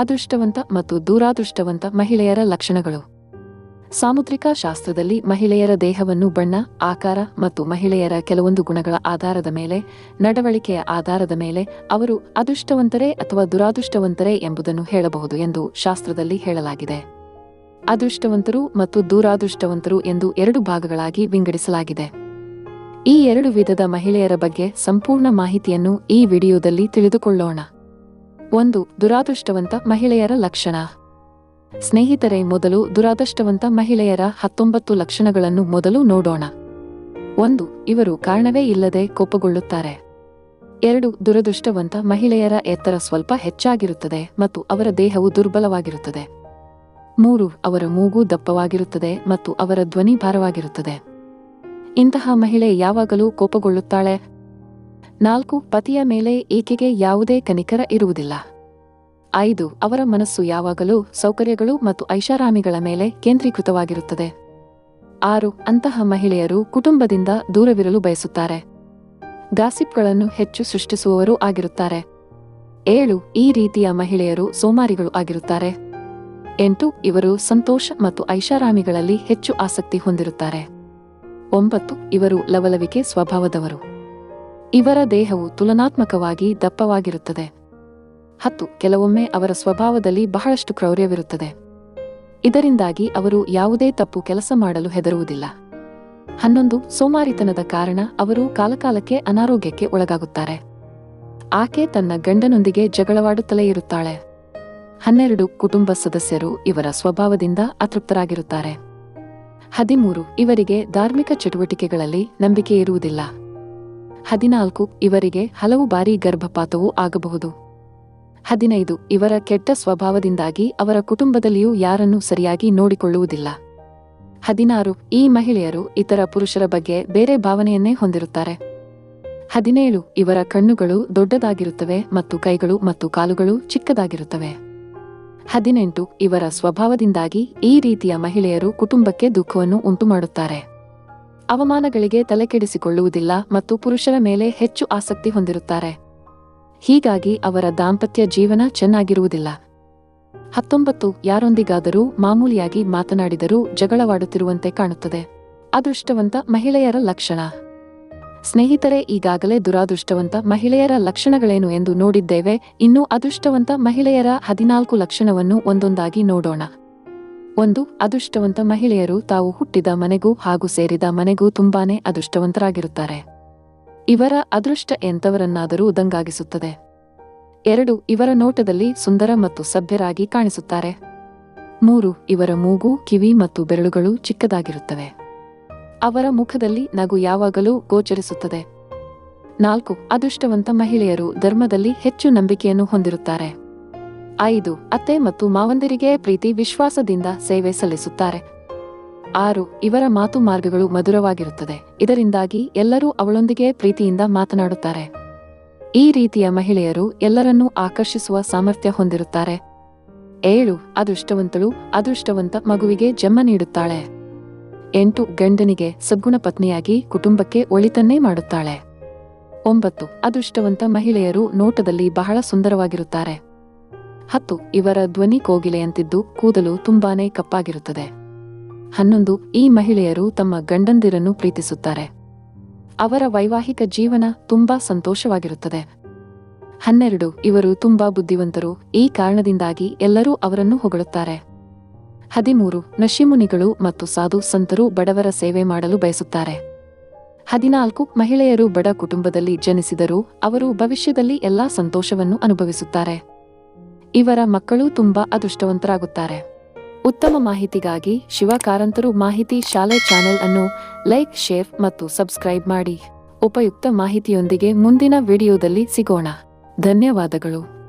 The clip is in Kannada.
ಅದೃಷ್ಟವಂತ ಮತ್ತು ದೂರಾದೃಷ್ಟವಂತ ಮಹಿಳೆಯರ ಲಕ್ಷಣಗಳು. ಸಾಮುದ್ರಿಕ ಶಾಸ್ತ್ರದಲ್ಲಿ ಮಹಿಳೆಯರ ದೇಹವನ್ನು ಬಣ್ಣ, ಆಕಾರ ಮತ್ತು ಮಹಿಳೆಯರ ಕೆಲವೊಂದು ಗುಣಗಳ ಆಧಾರದ ಮೇಲೆ, ನಡವಳಿಕೆಯ ಆಧಾರದ ಮೇಲೆ ಅವರು ಅದೃಷ್ಟವಂತರೇ ಅಥವಾ ದುರಾದೃಷ್ಟವಂತರೇ ಎಂಬುದನ್ನು ಹೇಳಬಹುದು ಎಂದು ಶಾಸ್ತ್ರದಲ್ಲಿ ಹೇಳಲಾಗಿದೆ. ಅದೃಷ್ಟವಂತರು ಮತ್ತು ದೂರಾದೃಷ್ಟವಂತರು ಎಂದು ಎರಡು ಭಾಗಗಳಾಗಿ ವಿಂಗಡಿಸಲಾಗಿದೆ. ಈ ಎರಡು ವಿಧದ ಮಹಿಳೆಯರ ಬಗ್ಗೆ ಸಂಪೂರ್ಣ ಮಾಹಿತಿಯನ್ನು ಈ ವಿಡಿಯೋದಲ್ಲಿ ತಿಳಿದುಕೊಳ್ಳೋಣ. ಒಂದು ದುರಾದೃಷ್ಟವಂತ ಮಹಿಳೆಯರ ಲಕ್ಷಣ. ಸ್ನೇಹಿತರೇ, ಮೊದಲು ದುರಾದೃಷ್ಟವಂತ ಮಹಿಳೆಯರ ಹತ್ತೊಂಬತ್ತು ಲಕ್ಷಣಗಳನ್ನು ಮೊದಲು ನೋಡೋಣ. ಒಂದು, ಇವರು ಕಾರಣವೇ ಇಲ್ಲದೆ ಕೋಪಗೊಳ್ಳುತ್ತಾರೆ. ಎರಡು, ದುರದೃಷ್ಟವಂತ ಮಹಿಳೆಯರ ಎತ್ತರ ಸ್ವಲ್ಪ ಹೆಚ್ಚಾಗಿರುತ್ತದೆ ಮತ್ತು ಅವರ ದೇಹವು ದುರ್ಬಲವಾಗಿರುತ್ತದೆ. ಮೂರು, ಅವರ ಮೂಗು ದಪ್ಪವಾಗಿರುತ್ತದೆ ಮತ್ತು ಅವರ ಧ್ವನಿ ಭಾರವಾಗಿರುತ್ತದೆ. ಇಂತಹ ಮಹಿಳೆ ಯಾವಾಗಲೂ ಕೋಪಗೊಳ್ಳುತ್ತಾಳೆ? ನಾಲ್ಕು, ಪತಿಯ ಮೇಲೆ ಈಕೆಗೆ ಯಾವುದೇ ಕನಿಕರ ಇರುವುದಿಲ್ಲ. ಐದು, ಅವರ ಮನಸ್ಸು ಯಾವಾಗಲೂ ಸೌಕರ್ಯಗಳು ಮತ್ತು ಐಷಾರಾಮಿಗಳ ಮೇಲೆ ಕೇಂದ್ರೀಕೃತವಾಗಿರುತ್ತದೆ. ಆರು, ಅಂತಹ ಮಹಿಳೆಯರು ಕುಟುಂಬದಿಂದ ದೂರವಿರಲು ಬಯಸುತ್ತಾರೆ. ಗಾಸಿಪ್ಗಳನ್ನು ಹೆಚ್ಚು ಸೃಷ್ಟಿಸುವವರೂ ಆಗಿರುತ್ತಾರೆ. ಏಳು, ಈ ರೀತಿಯ ಮಹಿಳೆಯರು ಸೋಮಾರಿಗಳು ಆಗಿರುತ್ತಾರೆ. ಎಂಟು, ಇವರು ಸಂತೋಷ ಮತ್ತು ಐಷಾರಾಮಿಗಳಲ್ಲಿ ಹೆಚ್ಚು ಆಸಕ್ತಿ ಹೊಂದಿರುತ್ತಾರೆ. ಒಂಬತ್ತು, ಇವರು ಲವಲವಿಕೆ ಸ್ವಭಾವದವರು. ಇವರ ದೇಹವು ತುಲನಾತ್ಮಕವಾಗಿ ದಪ್ಪವಾಗಿರುತ್ತದೆ. ಹತ್ತು, ಕೆಲವೊಮ್ಮೆ ಅವರ ಸ್ವಭಾವದಲ್ಲಿ ಬಹಳಷ್ಟು ಕ್ರೌರ್ಯವಿರುತ್ತದೆ. ಇದರಿಂದಾಗಿ ಅವರು ಯಾವುದೇ ತಪ್ಪು ಕೆಲಸ ಮಾಡಲು ಹೆದರುವುದಿಲ್ಲ. ಹನ್ನೊಂದು, ಸೋಮಾರಿತನದ ಕಾರಣ ಅವರು ಕಾಲಕಾಲಕ್ಕೆ ಅನಾರೋಗ್ಯಕ್ಕೆ ಒಳಗಾಗುತ್ತಾರೆ. ಆಕೆ ತನ್ನ ಗಂಡನೊಂದಿಗೆ ಜಗಳವಾಡುತ್ತಲೇ ಇರುತ್ತಾಳೆ. ಹನ್ನೆರಡು, ಕುಟುಂಬ ಸದಸ್ಯರು ಇವರ ಸ್ವಭಾವದಿಂದ ಅತೃಪ್ತರಾಗಿರುತ್ತಾರೆ. ಹದಿಮೂರು, ಇವರಿಗೆ ಧಾರ್ಮಿಕ ಚಟುವಟಿಕೆಗಳಲ್ಲಿ ನಂಬಿಕೆ ಇರುವುದಿಲ್ಲ. ಹದಿನಾಲ್ಕು, ಇವರಿಗೆ ಹಲವು ಬಾರಿ ಗರ್ಭಪಾತವೂ ಆಗಬಹುದು. ಹದಿನೈದು, ಇವರ ಕೆಟ್ಟ ಸ್ವಭಾವದಿಂದಾಗಿ ಅವರ ಕುಟುಂಬದಲ್ಲಿಯೂ ಯಾರನ್ನೂ ಸರಿಯಾಗಿ ನೋಡಿಕೊಳ್ಳುವುದಿಲ್ಲ. ಹದಿನಾರು, ಈ ಮಹಿಳೆಯರು ಇತರ ಪುರುಷರ ಬಗ್ಗೆ ಬೇರೆ ಭಾವನೆಯನ್ನೇ ಹೊಂದಿರುತ್ತಾರೆ. ಹದಿನೇಳು, ಇವರ ಕಣ್ಣುಗಳು ದೊಡ್ಡದಾಗಿರುತ್ತವೆ ಮತ್ತು ಕೈಗಳು ಮತ್ತು ಕಾಲುಗಳು ಚಿಕ್ಕದಾಗಿರುತ್ತವೆ. ಹದಿನೆಂಟು, ಇವರ ಸ್ವಭಾವದಿಂದಾಗಿ ಈ ರೀತಿಯ ಮಹಿಳೆಯರು ಕುಟುಂಬಕ್ಕೆ ದುಃಖವನ್ನು ಉಂಟುಮಾಡುತ್ತಾರೆ. ಅವಮಾನಗಳಿಗೆ ತಲೆಕೆಡಿಸಿಕೊಳ್ಳುವುದಿಲ್ಲ ಮತ್ತು ಪುರುಷರ ಮೇಲೆ ಹೆಚ್ಚು ಆಸಕ್ತಿ ಹೊಂದಿರುತ್ತಾರೆ. ಹೀಗಾಗಿ ಅವರ ದಾಂಪತ್ಯ ಜೀವನ ಚೆನ್ನಾಗಿರುವುದಿಲ್ಲ. ಹತ್ತೊಂಬತ್ತು, ಯಾರೊಂದಿಗಾದರೂ ಮಾಮೂಲಿಯಾಗಿ ಮಾತನಾಡಿದರೂ ಜಗಳವಾಡುತ್ತಿರುವಂತೆ ಕಾಣುತ್ತದೆ. ಅದೃಷ್ಟವಂತ ಮಹಿಳೆಯರ ಲಕ್ಷಣ. ಸ್ನೇಹಿತರೆ, ಈಗಾಗಲೇ ದುರಾದೃಷ್ಟವಂತ ಮಹಿಳೆಯರ ಲಕ್ಷಣಗಳೇನು ಎಂದು ನೋಡಿದ್ದೇವೆ. ಇನ್ನು ಅದೃಷ್ಟವಂತ ಮಹಿಳೆಯರ ಹದಿನಾಲ್ಕು ಲಕ್ಷಣವನ್ನು ಒಂದೊಂದಾಗಿ ನೋಡೋಣ. ಒಂದು, ಅದೃಷ್ಟವಂತ ಮಹಿಳೆಯರು ತಾವು ಹುಟ್ಟಿದ ಮನೆಗೂ ಹಾಗೂ ಸೇರಿದ ಮನೆಗೂ ತುಂಬಾನೇ ಅದೃಷ್ಟವಂತರಾಗಿರುತ್ತಾರೆ. ಇವರ ಅದೃಷ್ಟ ಎಂತವರನ್ನಾದರೂ ದಂಗಾಗಿಸುತ್ತದೆ ಎರಡು, ಇವರ ನೋಟದಲ್ಲಿ ಸುಂದರ ಮತ್ತು ಸಭ್ಯರಾಗಿ ಕಾಣಿಸುತ್ತಾರೆ. ಮೂರು, ಇವರ ಮೂಗು, ಕಿವಿ ಮತ್ತು ಬೆರಳುಗಳು ಚಿಕ್ಕದಾಗಿರುತ್ತವೆ. ಅವರ ಮುಖದಲ್ಲಿ ನಗು ಯಾವಾಗಲೂ ಗೋಚರಿಸುತ್ತದೆ. ನಾಲ್ಕು, ಅದೃಷ್ಟವಂತ ಮಹಿಳೆಯರು ಧರ್ಮದಲ್ಲಿ ಹೆಚ್ಚು ನಂಬಿಕೆಯನ್ನು ಹೊಂದಿರುತ್ತಾರೆ. ಐದು, ಅತ್ತೆ ಮತ್ತು ಮಾವಂದಿರಿಗೆ ಪ್ರೀತಿ, ವಿಶ್ವಾಸದಿಂದ ಸೇವೆ ಸಲ್ಲಿಸುತ್ತಾರೆ. ಆರು, ಇವರ ಮಾತು ಮಾರ್ಗಗಳು ಮಧುರವಾಗಿರುತ್ತದೆ. ಇದರಿಂದಾಗಿ ಎಲ್ಲರೂ ಅವಳೊಂದಿಗೆ ಪ್ರೀತಿಯಿಂದ ಮಾತನಾಡುತ್ತಾರೆ. ಈ ರೀತಿಯ ಮಹಿಳೆಯರು ಎಲ್ಲರನ್ನೂ ಆಕರ್ಷಿಸುವ ಸಾಮರ್ಥ್ಯ ಹೊಂದಿರುತ್ತಾರೆ. ಏಳು, ಅದೃಷ್ಟವಂತಳು, ಅದೃಷ್ಟವಂತ ಮಗುವಿಗೆ ಜನ್ಮ ನೀಡುತ್ತಾಳೆ. ಎಂಟು, ಗಂಡನಿಗೆ ಸದ್ಗುಣ ಪತ್ನಿಯಾಗಿ ಕುಟುಂಬಕ್ಕೆ ಒಳಿತನ್ನೇ ಮಾಡುತ್ತಾಳೆ. ಒಂಬತ್ತು, ಅದೃಷ್ಟವಂತ ಮಹಿಳೆಯರು ನೋಟದಲ್ಲಿ ಬಹಳ ಸುಂದರವಾಗಿರುತ್ತಾರೆ. ಹತ್ತು, ಇವರ ಧ್ವನಿ ಕೋಗಿಲೆಯಂತಿದ್ದು ಕೂದಲು ತುಂಬಾನೇ ಕಪ್ಪಾಗಿರುತ್ತದೆ. ಹನ್ನೊಂದು, ಈ ಮಹಿಳೆಯರು ತಮ್ಮ ಗಂಡಂದಿರನ್ನು ಪ್ರೀತಿಸುತ್ತಾರೆ. ಅವರ ವೈವಾಹಿಕ ಜೀವನ ತುಂಬಾ ಸಂತೋಷವಾಗಿರುತ್ತದೆ. ಹನ್ನೆರಡು, ಇವರು ತುಂಬಾ ಬುದ್ಧಿವಂತರು, ಈ ಕಾರಣದಿಂದಾಗಿ ಎಲ್ಲರೂ ಅವರನ್ನು ಹೊಗಳುತ್ತಾರೆ. ಹದಿಮೂರು, ನಶಿಮುನಿಗಳು ಮತ್ತು ಸಾಧು ಸಂತರು ಬಡವರ ಸೇವೆ ಮಾಡಲು ಬಯಸುತ್ತಾರೆ. ಹದಿನಾಲ್ಕು, ಮಹಿಳೆಯರು ಬಡ ಕುಟುಂಬದಲ್ಲಿ ಜನಿಸಿದರೂ ಅವರು ಭವಿಷ್ಯದಲ್ಲಿ ಎಲ್ಲಾ ಸಂತೋಷವನ್ನು ಅನುಭವಿಸುತ್ತಾರೆ. ಇವರ ಮಕ್ಕಳು ತುಂಬಾ ಅದೃಷ್ಟವಂತರಾಗುತ್ತಾರೆ. ಉತ್ತಮ ಮಾಹಿತಿಗಾಗಿ ಶಿವ ಕಾರಂತರು ಮಾಹಿತಿ ಶಾಲೆ ಚಾನೆಲ್ ಅನ್ನು ಲೈಕ್, ಶೇರ್ ಮತ್ತು ಸಬ್ಸ್ಕ್ರೈಬ್ ಮಾಡಿ. ಉಪಯುಕ್ತ ಮಾಹಿತಿಯೊಂದಿಗೆ ಮುಂದಿನ ವಿಡಿಯೋದಲ್ಲಿ ಸಿಗೋಣ. ಧನ್ಯವಾದಗಳು.